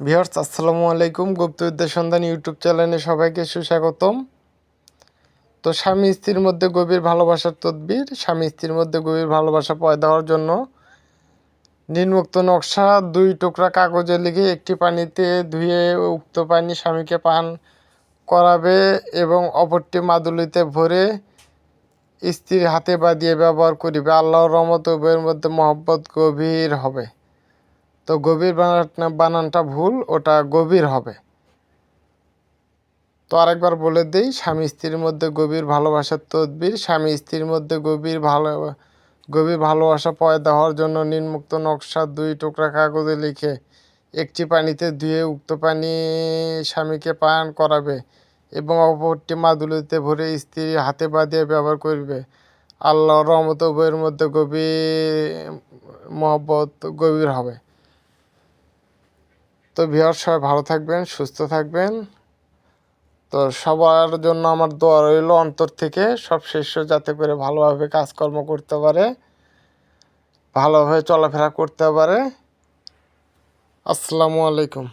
Viewers, আসসালামু আলাইকুম। গুপ্ত গুপ্তবিদ্যা সন্ধান ইউটিউব চ্যানেলে সবাইকে সুস্বাগতম। তো স্বামী স্ত্রীর মধ্যে গভীর ভালোবাসার তদবির, স্বামী স্ত্রীর মধ্যে গভীর ভালোবাসা পয়দা হওয়ার জন্য নিম্নোক্ত নকশা, দুই টুকরা কাগজে লিখে একটি পানিতে ধুয়ে উক্ত পানি স্বামীকে পান করাবে এবং অপরটি মাদুলিতে ভরে স্ত্রীর হাতে বাঁধিয়ে ব্যবহার করিবে। আল্লাহর রহমত উভয়ের মধ্যে মহব্বত গভীর হবে। তো গভীর বানান বানানটা ভুল, ওটা গভীর হবে। তো আরেকবার বলে দিই, স্বামী স্ত্রীর মধ্যে গভীর ভালোবাসার তদবির, স্বামী স্ত্রীর মধ্যে গভীর ভালো গভীর ভালোবাসা পয়দা হওয়ার জন্য নিম্মুক্ত নকশা, দুই টুকরা কাগজে লিখে একটি পানিতে ধুয়ে উক্ত পানি স্বামীকে পান করাবে এবং অপরটি মাদুলিতে ভরে স্ত্রীর হাতে বাঁধিয়ে ব্যবহার করবে। আল্লাহ রহমত উভয়ের মধ্যে গভীর মহব্বত গভীর হবে। তো ভিওর সবাই ভালো থাকবেন, সুস্থ থাকবেন। তো সবার জন্য আমার দোয়া রইল অন্তর থেকে, সব শিষ্য যাতে করে ভালোভাবে কাজকর্ম করতে পারে, ভালোভাবে চলাফেরা করতে পারে। আসসালামু আলাইকুম।